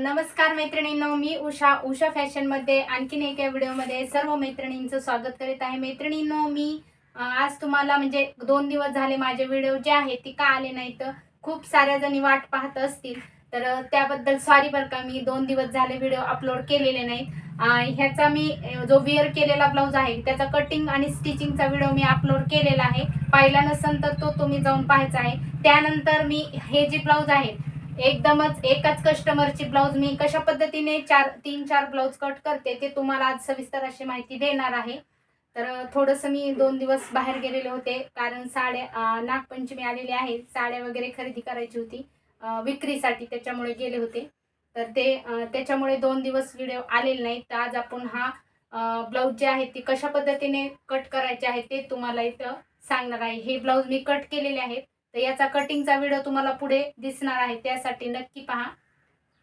नमस्कार मैत्रिणींनो मी उषा उषा फॅशनमध्ये आणखीन एका व्हिडिओमध्ये सर्व मैत्रिणींचं स्वागत करीत आहे. मैत्रिणींनो मी आज तुम्हाला म्हणजे दोन दिवस झाले माझे व्हिडिओ जे आहे ती का आले नाही तर खूप साऱ्या जणी वाट पाहत असतील. तर त्याबद्दल सॉरी बरं का मी दोन दिवस झाले व्हिडिओ अपलोड केलेले नाहीत. ह्याचा मी जो विअर केलेला ब्लाऊज आहे त्याचा कटिंग आणि स्टिचिंगचा व्हिडिओ मी अपलोड केलेला आहे. पाहिला नसेल तर तो तुम्ही जाऊन पाहायचा आहे. त्यानंतर मी हे जे ब्लाऊज आहे एकदमच एकाच कस्टमरची ब्लाऊज मी कशा पद्धतीने चार तीन चार ब्लाऊज कट करते ते तुम्हाला आज सविस्तर अशी माहिती देणार आहे. तर थोडंसं मी दोन दिवस बाहेर गेलेले होते कारण साड्या नागपंचमी आलेली आहे साड्या वगैरे खरेदी करायची होती विक्रीसाठी त्याच्यामुळे गेले होते. तर ते त्याच्यामुळे दोन दिवस व्हिडिओ आलेले नाहीत. तर आज आपण हा ब्लाऊज जे आहे ते कशा पद्धतीने कट करायचे आहे ते तुम्हाला इथं सांगणार आहे. हे ब्लाऊज मी कट केलेले आहेत. तर याचा कटिंगचा व्हिडिओ तुम्हाला पुढे दिसणार आहे त्यासाठी नक्की पहा.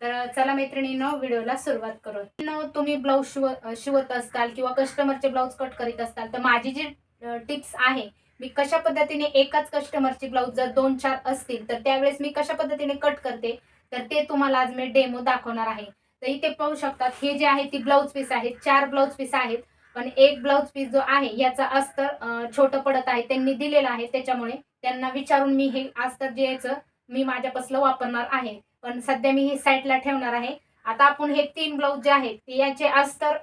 तर चला मैत्रिणीनं व्हिडिओला सुरुवात करू न तुम्ही ब्लाऊज शिव शिवत असताल किंवा कस्टमरचे ब्लाऊज कट करीत असताल तर माझी जी टिप्स आहे मी कशा पद्धतीने एकाच कस्टमरची ब्लाऊज जर दोन चार असतील तर त्यावेळेस मी कशा पद्धतीने कट करते तर ते तुम्हाला आज मी डेमो दाखवणार आहे. तर इथे पाहू शकतात हे जे आहे ती ब्लाऊज पीस आहेत चार ब्लाऊज पीस आहेत. पण एक ब्लाऊज पीस जो आहे याचा अस्तर छोट छोटं पडत आहे त्यांनी दिलेलं आहे. त्याच्यामुळे त्यांना विचारून मी हे अस्तर जे याचं मी माझ्यापासलं वापरणार आहे. पण सध्या मी हे साईडला ठेवणार आहे. आता आपण हे तीन ब्लाऊज जे आहेत ते याचे अस्तर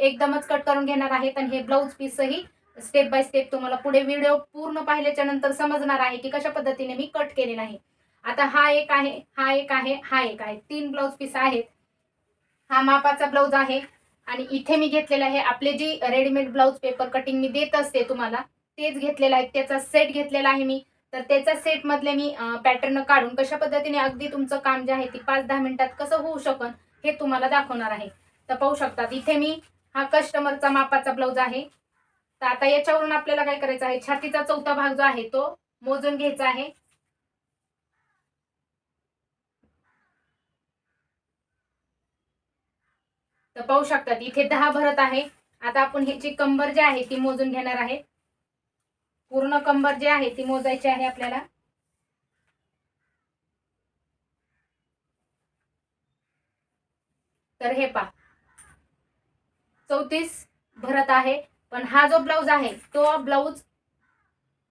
एकदमच कट करून घेणार आहेत आणि हे ब्लाऊज पीसही स्टेप बाय स्टेप तुम्हाला पुढे व्हिडिओ पूर्ण पाहिल्याच्या नंतर समजणार आहे की कशा पद्धतीने मी कट केलेला आहे आता हा एक आहे हा एक आहे हा एक आहे. तीन ब्लाऊज पीस आहेत. हा मापाचा ब्लाऊज आहे. आणि इथे मी घेतलेलं आहे आपले जी रेडीमेड ब्लाऊज पेपर कटिंग मी देत असते तुम्हाला तेच घेतलेलं आहे. त्याचा सेट घेतलेला आहे मी. तर त्याच्या सेट मधले मी पॅटर्न काढून कशा पद्धतीने अगदी तुमचं काम जे आहे ते पाच दहा मिनिटात कसं होऊ शकन हे तुम्हाला दाखवणार आहे. तर पाहू शकतात इथे मी हा कस्टमरचा मापाचा ब्लाऊज आहे. तर आता याच्यावरून आपल्याला काय करायचं आहे? छातीचा चौथा भाग जो आहे तो मोजून घ्यायचा आहे. तर पाहू शकतात इथे दहा भरत आहे. आता आपण ह्याची कंबर जी आहे ती मोजून घेणार आहे. पूर्ण कंबर जी आहे ती मोजायची आहे आपल्याला. तर हे पा चौतीस भरत आहे पण हा जो ब्लाऊज आहे तो ब्लाऊज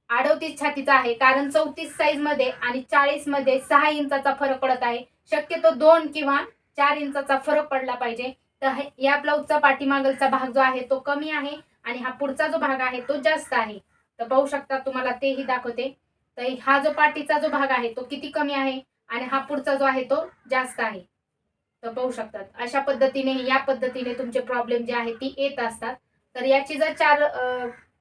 अडोतीस छातीचा आहे कारण चौतीस साईजमध्ये आणि चाळीसमध्ये सहा इंचाचा फरक पडत आहे. शक्यतो दोन किंवा चार इंचाचा फरक पडला पाहिजे. तर हे- या ब्लाऊजचा पाठीमागलचा भाग जो आहे तो कमी आहे आणि हा पुढचा जो भाग आहे तो जास्त आहे. तर पाहू शकता तुम्हाला तेही दाखवते. तर हा जो पाठीचा जो भाग आहे तो किती कमी आहे आणि हा पुढचा जो आहे तो जास्त आहे. तर पाहू शकतात अशा पद्धतीने या पद्धतीने तुमचे प्रॉब्लेम जे आहे ती येत असतात. तर याची जर चार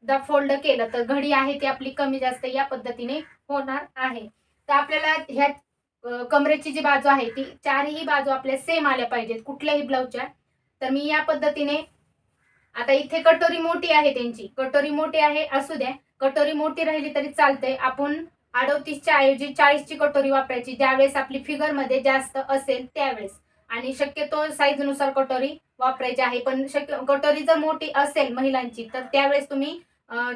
दा फोल्ड केलं तर घडी आहे ती आपली कमी जास्त या पद्धतीने होणार आहे. तर आपल्याला ह्या कमरेची जी बाजू आहे ती चारही बाजू आपल्या सेम आल्या पाहिजेत कुठल्याही ब्लाऊजच्या तर मी या पद्धतीने आता इथे कटोरी मोठी आहे त्यांची. कटोरी मोठी आहे असू द्या. कटोरी मोठी राहिली तरी चालते आपण अडोतीसच्या ऐवजी चाळीसची कटोरी वापरायची. ज्यावेळेस आपली फिगरमध्ये जास्त असेल त्यावेळेस. आणि शक्यतो साईजनुसार कटोरी वापरायची आहे. पण शक्य कटोरी जर मोठी असेल महिलांची तर त्यावेळेस तुम्ही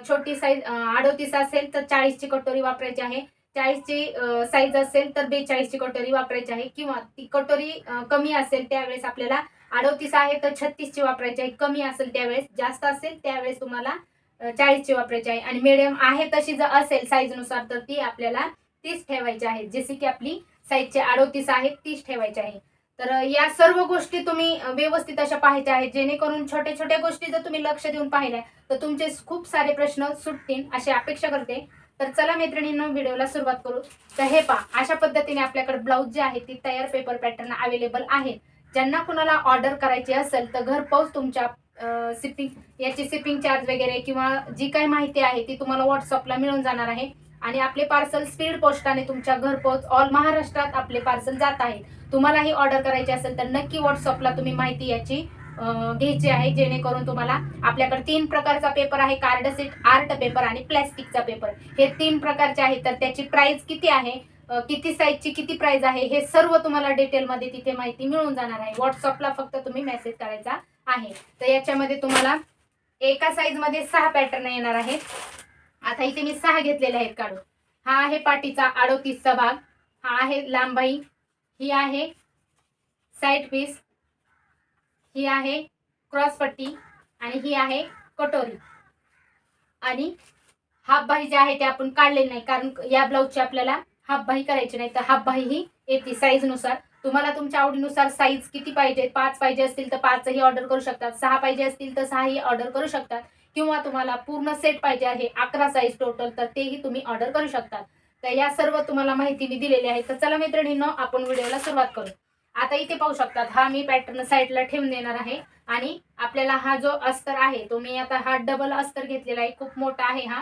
छोटी साईज अडोतीस असेल तर चाळीसची कटोरी वापरायची आहे. चाळीसची साईज असेल तर बेचाळीसची कटोरी वापरायची आहे. किंवा ती कटोरी कमी असेल त्यावेळेस आपल्याला अडोतीस आहे तर छत्तीसची वापरायची आहे. कमी असेल त्यावेळेस जास्त असेल त्यावेळेस तुम्हाला चाळीसची वापरायची आहे. आणि मिडियम आहे तशी जर असेल साईजनुसार तर ती आपल्याला तीस ठेवायची आहे. जसे की आपली साईजचे अडोतीस आहे तीस ठेवायची आहे. तर या सर्व गोष्टी तुम्ही व्यवस्थित अशा पाहायच्या आहेत. जेणेकरून छोट्या छोट्या गोष्टी जर तुम्ही लक्ष देऊन पाहिल्या तर तुमचे खूप सारे प्रश्न सुटतील अशी अपेक्षा करते. तर चला मैत्रिणींनो व्हिडिओला सुरुवात करू. तर हे पहा अशा पद्धतीने आपल्याकडे ब्लाऊज जे आहे ती तयार पेपर पॅटर्न अवेलेबल आहे. ज्यांना कुणाला ऑर्डर करायची असेल तर घरपोच तुमच्या सिपिंग याची शिपिंग चार्ज वगैरे किंवा जी काही माहिती आहे ती तुम्हाला व्हॉट्सअपला मिळून जाणार आहे. आणि आपले पार्सल स्पीड पोस्टाने तुमच्या घरपोच ऑल महाराष्ट्रात आपले पार्सल जात आहे. तुम्हालाही ऑर्डर करायची असेल तर नक्की व्हॉट्सअपला तुम्ही माहिती याची घ्यायची आहे. जेणेकरून तुम्हाला आपल्याकडे तीन प्रकारचा पेपर आहे. कार्ड सीट आर्ट पेपर आणि प्लॅस्टिकचा पेपर. हे तीन प्रकारचे आहेत. तर त्याची प्राइस किती आहे? किती साईजची किती प्राइस आहे हे सर्व तुम्हाला डिटेलमध्ये तिथे माहिती मिळून जाणार आहे. व्हॉट्सअपला फक्त तुम्ही मेसेज करायचा आहे. तर याच्यामध्ये तुम्हाला एका साईजमध्ये सहा पॅटर्न येणार आहेत. आता इथे मी सहा घेतलेले आहेत काढून. हा आहे पाटीचा अडोतीसचा भाग. हा आहे लांबाई ही आहे साईड पीस ही आहे क्रॉसपट्टी आणि ही आहे कटोरी. आणि हाफ बाही जे आहे ते आपण काढले नाही कारण या ब्लाऊजची आपल्याला हाफबाही करायची नाही तर हाफ ही येते साईजनुसार तुम्हाला तुमच्या आवडीनुसार साईज किती पाहिजे? पाच पाहिजे असतील तर पाचही ऑर्डर करू शकतात. सहा पाहिजे असतील तर सहाही ऑर्डर करू शकतात. किंवा तुम्हाला पूर्ण सेट पाहिजे आहे अकरा साईज टोटल तर तेही तुम्ही ऑर्डर करू शकतात. तर या सर्व तुम्हाला माहिती मी दिलेली आहे. तर चला मैत्रिणींनो आपण व्हिडिओला सुरुवात करू. आता इथे पाहू शकतात हा मी पॅटर्न साईडला ठेवून देणार आहे. आणि आपल्याला हा जो अस्तर आहे तो मी आता हा डबल अस्तर घेतलेला आहे. खूप मोठा आहे हा.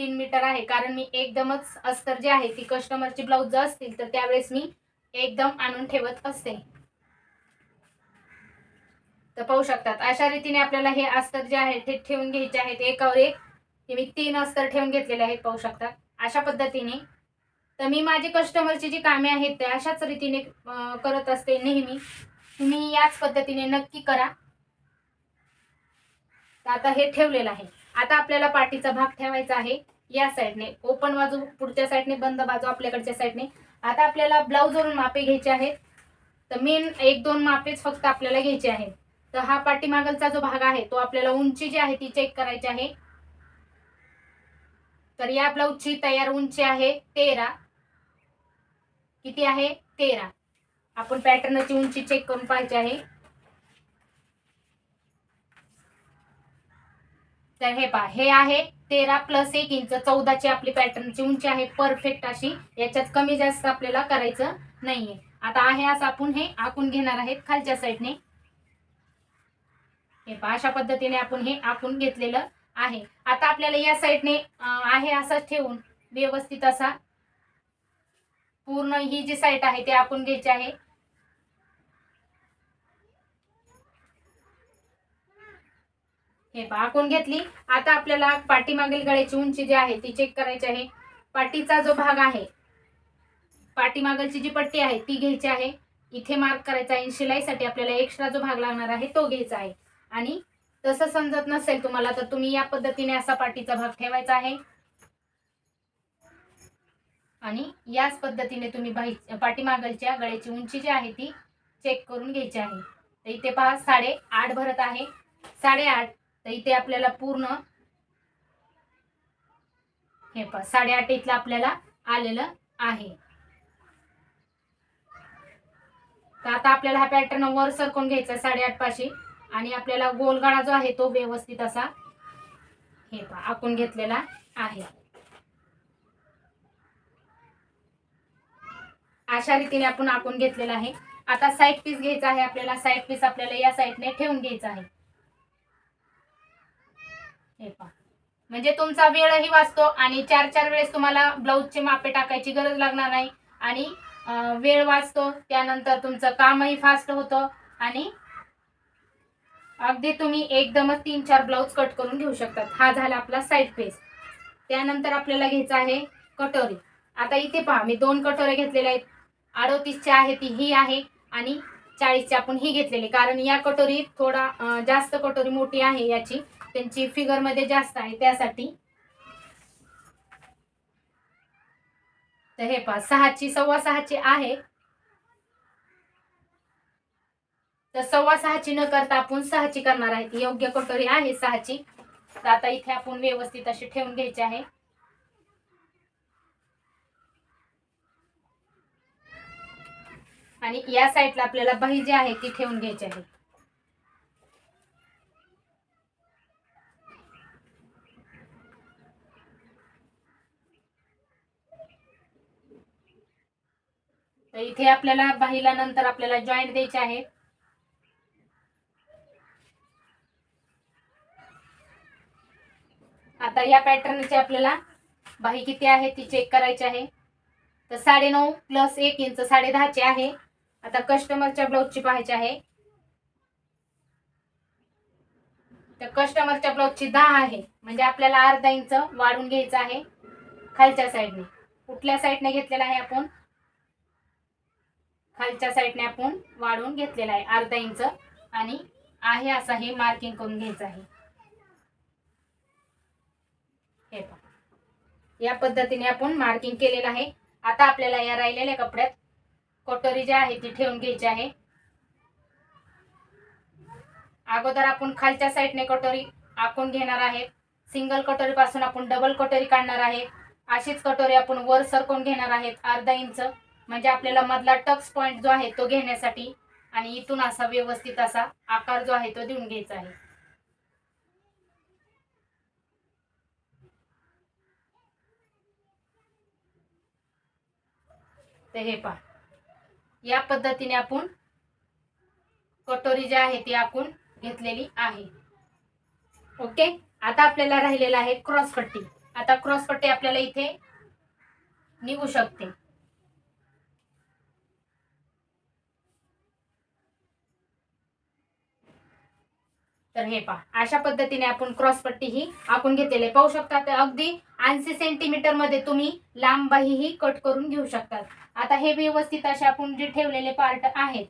तीन मीटर आहे. कारण मी एकदमच अस्तर जे आहे ती कस्टमरची ब्लाऊज असतील तर त्यावेळेस मी एकदम आणून ठेवत असते. तर पाहू शकतात अशा रीतीने आपल्याला हे अस्तर जे आहे ते ठेवून घ्यायचे आहेत एकावर एक मी तीन अस्तर ठेवून घेतलेले आहेत पाहू शकतात. अशा पद्धतीने. तर मी माझे कस्टमरची जी कामे आहेत ते अशाच रीतीने करत असते नेहमी. तुम्ही याच पद्धतीने नक्की करा. तर आता हे ठेवलेलं आहे. आता आपल्याला पाठीचा भाग ठेवायचा आहे. या साईडने ओपन बाजू पुढच्या साईडने बंद बाजू आपल्याकडच्या साईडने आता आपल्याला ब्लाऊजवरून मापे घ्यायचे आहेत. तर मेन एक दोन मापेच फक्त आपल्याला घ्यायचे आहेत. तर हा पाठीमागलचा जो भाग आहे तो आपल्याला उंची जी आहे ती चेक करायची आहे. तर या ब्लाऊजची तयार उंची आहे तेरा. किती आहे? तेरा. आपण पॅटर्नची उंची चेक करून पाहायची आहे. तर हे पहा हे आहे तेरा प्लस एक इंच चौदाची आपली पॅटर्नची उंची आहे परफेक्ट अशी. याच्यात कमी जास्त आपल्याला करायचं नाहीये. आता आहे असं आपण हे आखून घेणार आहेत खालच्या साईडने हे पहा अशा पद्धतीने आपण हे आखून घेतलेलं आहे. आता आपल्याला या साईडने आहे असं ठेवून व्यवस्थित असा पूर्ण ही जी साईट आहे ते आखून घ्यायची आहे. हे पहा आखून घेतली? आता आपल्याला पाठीमागील गळ्याची उंची जी आहे ती चेक करायची आहे. पाठीचा जो भाग आहे पाठीमागलची जी पट्टी आहे ती घ्यायची आहे. इथे मार्क करायचा आहे शिलाईसाठी आपल्याला एक्स्ट्रा जो भाग लागणार आहे तो घ्यायचा आहे. आणि तसं समजत नसेल तुम्हाला तर तुम्ही या पद्धतीने असा पाठीचा भाग ठेवायचा आहे. आणि याच पद्धतीने तुम्ही बाही पाठीमागलच्या गळ्याची उंची जी आहे ती चेक करून घ्यायची आहे. तर इथे पहा साडे आठ भरत आहे. साडेआठ तर इथे आपल्याला पूर्ण हे पण साडेआठ इथलं आपल्याला आलेलं आहे. तर आता आपल्याला हा पॅटर्न वर सरकून घ्यायचा साडेआठ पाशी. आणि आपल्याला गोलगाडा जो आहे तो व्यवस्थित असा हे पा आखून घेतलेला आहे. अशा रीतीने आपण आखून घेतलेला आहे. आता साईड पीस घ्यायचा आहे आपल्याला साईड पीस आपल्याला या साईडने ठेवून घ्यायचा आहे. हे पहा. म्हणजे तुमचा वेळही वाचतो आणि चार चार वेळेस तुम्हाला ब्लाऊजचे मापे टाकायची गरज लागणार नाही. आणि वेळ वाचतो त्यानंतर तुमचं कामही फास्ट होतं आणि अगदी तुम्ही एकदमच तीन चार ब्लाऊज कट करून घेऊ शकतात. हा झाला आपला साईड फेस त्यानंतर आपल्याला घ्यायचा आहे कटोरी. आता इथे पहा मी दोन कटोरे घेतलेल्या आहेत. अडोतीसच्या आहे ती ही आहे आणि चाळीसची आपण ही घेतलेली. कारण या कटोरी थोडा जास्त कटोरी मोठी आहे याची. त्यांची फिगरमध्ये जास्त आहे त्यासाठी. तर हे पहा सहाची सव्वा सहाची आहे. तर सव्वा सहाची न करता आपण सहाची करणार आहे. ती योग्य कटोरी आहे सहाची. तर आता इथे आपण व्यवस्थित अशी ठेवून घ्यायची आहे. आणि या साईडला आपल्याला बाही जी आहे ती ठेवून घ्यायची आहे. तर इथे आपल्याला बाहीला नंतर आपल्याला जॉईंट द्यायचे आहे. आता या पॅटर्नची आपल्याला बाही किती आहे ती चेक करायची आहे. तर साडेनऊ प्लस एक इंच साडे दहाची आहे. आता कस्टमरच्या ब्लाऊजची पाहायची आहे. तर कस्टमरच्या ब्लाऊजची दहा आहे. म्हणजे आपल्याला अर्धा इंच वाढून घ्यायचं आहे खालच्या साईडने कुठल्या साईडने घेतलेला आहे आपण? खालच्या साईडने आपण वाढवून घेतलेला आहे अर्धा इंच आणि आहे असं हे मार्किंग करून घ्यायचं आहे. हे या पद्धतीने आपण मार्किंग केलेलं आहे. आता आपल्याला या राहिलेल्या कपड्यात कटोरी जी आहे ती ठेवून घ्यायची आहे. अगोदर आपण खालच्या साईडने कटोरी आखून घेणार आहेत सिंगल कटोरी पासून आपण डबल कटोरी काढणार आहे. अशीच कटोरी आपण वर सरकून घेणार आहेत अर्धा इंच. म्हणजे आपल्याला मधला टक्स पॉइंट जो आहे तो घेण्यासाठी आणि इथून असा व्यवस्थित असा आकार जो आहे तो देऊन घ्यायचा आहे. तर हे पहा. या पद्धतीने आपण कटोरी जी आहे ती आपण घेतलेली आहे. ओके? आता आपल्याला राहिलेला आहे क्रॉस पट्टी. आता क्रॉस पट्टी आपल्याला इथे निघू शकते. तर हे पहा अशा पद्धतीने आपण क्रॉस पट्टी ही आपण घेतलेली पाहू शकता तर अगदी ऐंशी सेंटीमीटरमध्ये तुम्ही लांब ही कट करून घेऊ शकतात. आता हे व्यवस्थित असे आपण जे ठेवलेले पार्ट आहेत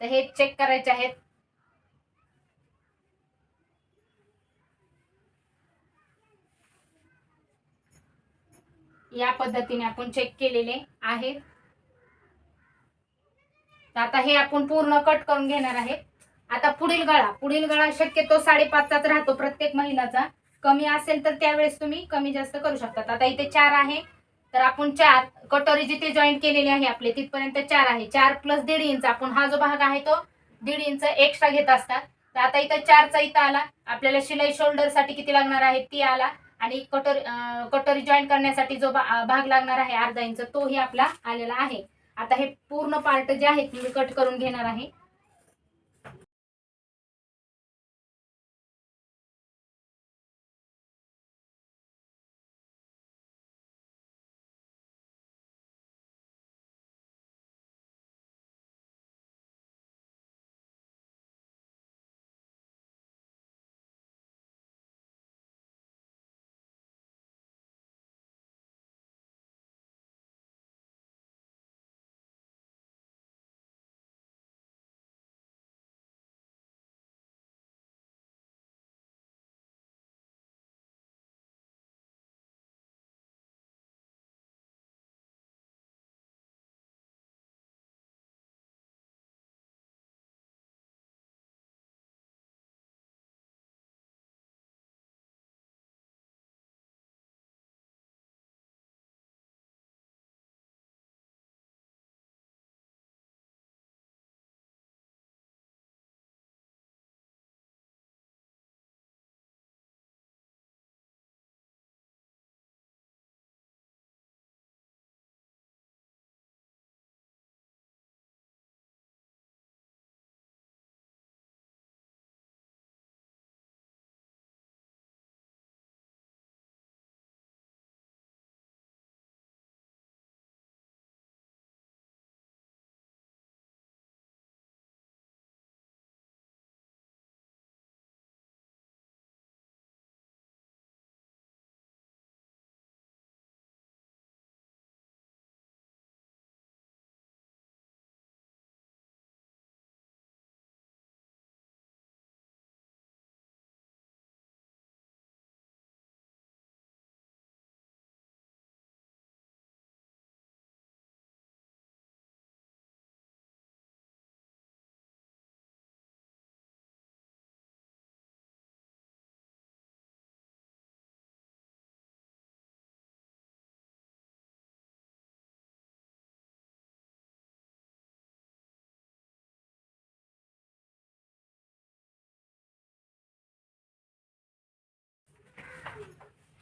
तर हे चेक करायचे आहेत. या पद्धतीने आपण चेक केलेले आहेत. आता हे आपण पूर्ण कट करून घेणार आहे. आता पुढील गळा पुढील गळा शक्यतो साडेपाचचाच राहतो प्रत्येक महिलाचा कमी असेल तर त्यावेळेस तुम्ही कमी जास्त करू शकतात. आता इथे चार आहे. तर आपण चार कटोरी जिथे जॉईंट केलेली आहे आपले तिथपर्यंत चार आहे. चार प्लस दीड इंच आपण हा जो भाग आहे तो दीड इंच एक्स्ट्रा घेत असतात. तर आता इथं चारचा इथं आला. आपल्याला शिलाई शोल्डरसाठी किती लागणार आहे? ती आला. आणि कटोरी कटोरी जॉईन करण्यासाठी जो भा- भाग लागणार आहे अर्धा इंच तोही आपला आलेला आहे. आता हे पूर्ण पार्ट जे आहेत मी कट करून घेणार आहे.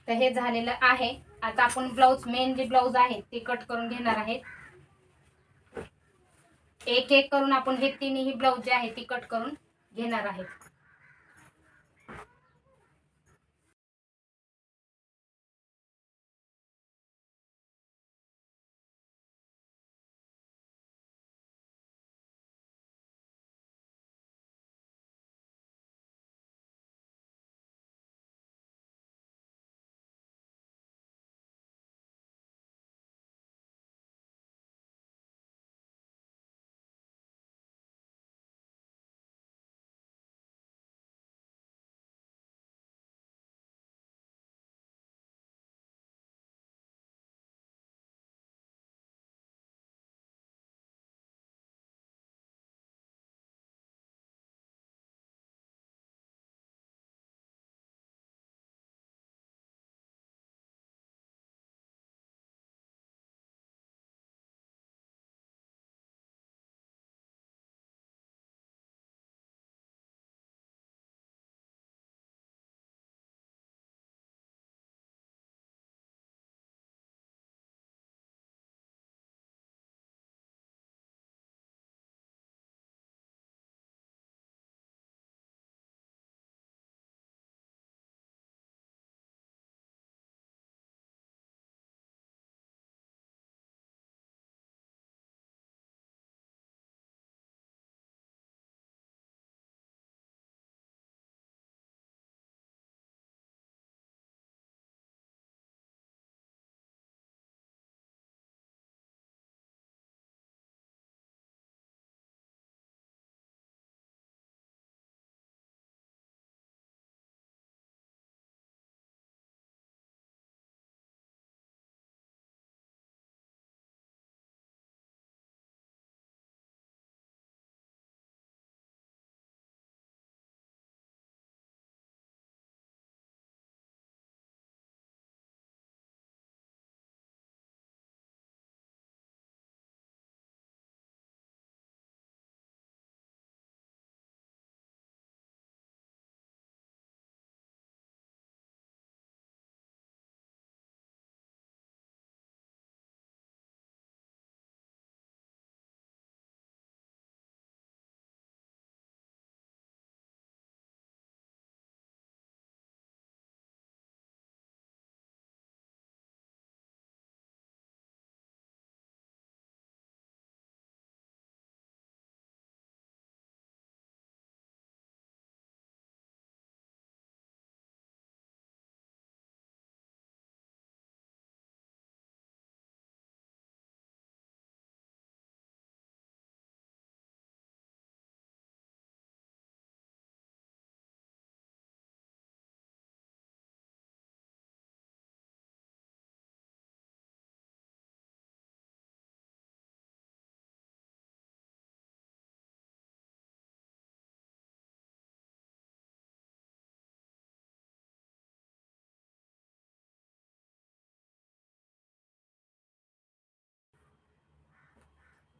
तर हे झालेलं आहे. आता आपण ब्लाऊज मेन जे ब्लाऊज आहे ते कट करून घेणार आहेत. एक एक करून आपण हे तिन्ही ब्लाऊज जे आहे ती कट करून घेणार आहेत.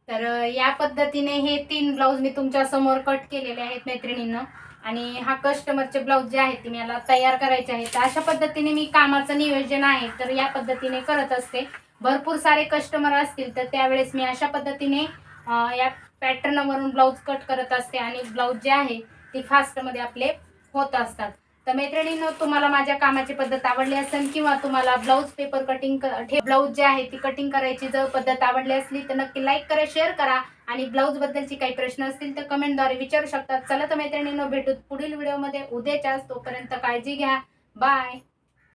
तर या पद्धतीने हे तीन ब्लाऊज मी तुमच्यासमोर कट केलेले आहेत मैत्रिणींना. आणि हा कस्टमरचे ब्लाऊज जे आहेत ते मला तयार करायचे आहेत. तर अशा पद्धतीने मी कामाचं नियोजन आहे तर या पद्धतीने करत असते. भरपूर सारे कस्टमर असतील तर त्यावेळेस मी अशा पद्धतीने या पॅटर्नवरून ब्लाऊज कट करत असते. आणि ब्लाऊज जे आहे ते फास्टमध्ये आपले होत असतात. तर मैत्रिणींनो तुम्हाला माझ्या कामाची पद्धत आवडली असेल किंवा तुम्हाला ब्लाऊज पेपर कटिंग ब्लाऊज जे आहे ती कटिंग करायची जर पद्धत आवडली असली तर नक्की लाईक करा शेअर करा. आणि ब्लाऊज बद्दलची काही प्रश्न असतील तर कमेंटद्वारे विचारू शकतात चला तर मैत्रिणींनो भेटू पुढील व्हिडिओमध्ये उद्याच्याच तोपर्यंत काळजी घ्या. बाय